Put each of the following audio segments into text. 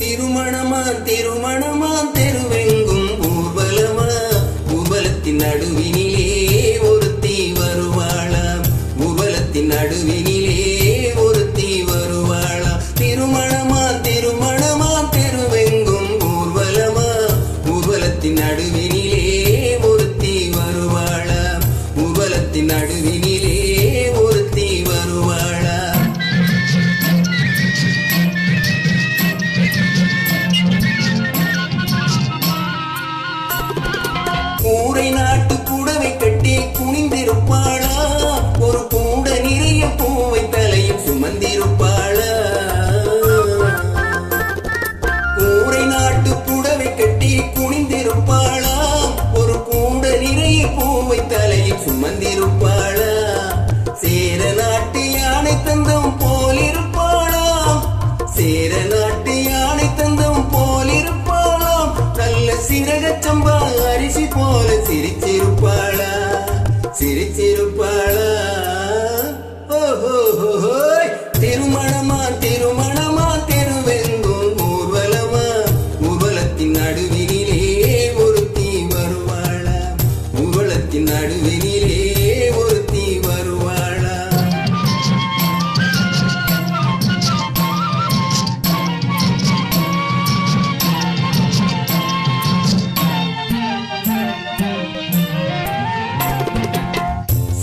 திருமணமா திருமணமா தெருவே. சுமந்திருப்பாளா? சேர நாட்டு யானை தந்தம் போலிருப்பாளாம் சேர நாட்டு யானை தந்தம் போலிருப்பாளாம் நல்ல சிறகச்சம்பா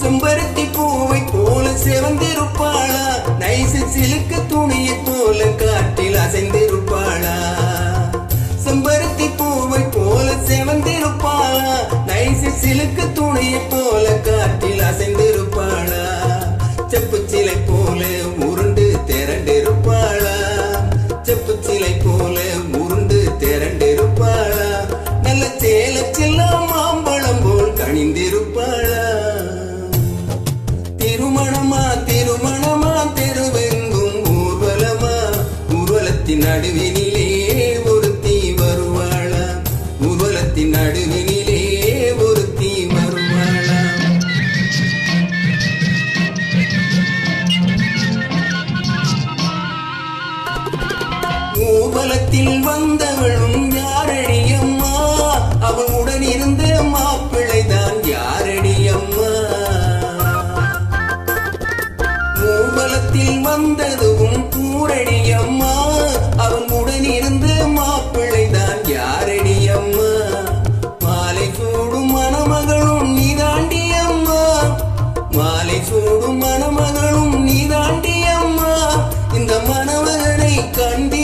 செம்பருத்தி பூவை போல சிவந்திருப்பாளா? நைசு சிலுக்கு துணியை போல காற்றில் அசைந்திருப்பாளா? செம்பருத்தி பூவை போல செவந்திருப்பாளா? நைசு சிலுக்கு துணியை போல காற்றில் அசைந்திருப்பாளா? செப்பு சிலை போல உருண்டு திரண்டிருப்பாளா? ஊர்வலத்தின் நடுவினிலே ஒருத்தி வருவாளா. ஊர்வலத்தின் நடுவினிலே ஒருத்தி வருவாளா. ஊர்வலத்தில் வந்தவளும் யாரடியம்மா? அவள் உடன் இருந்த மாப்பிள்ளைதான் யாரடியம்மா? ஊர்வலத்தில் வந்ததும் அவங்களுடன் இருந்து மாப்பிள்ளை தான் யாரடி அம்மா? மாலை சூடும் மணமகளும் நீ தாண்டி அம்மா. மாலை சூடும் மணமகளும் நீ தாண்டி அம்மா. இந்த மணமகனை கண்டு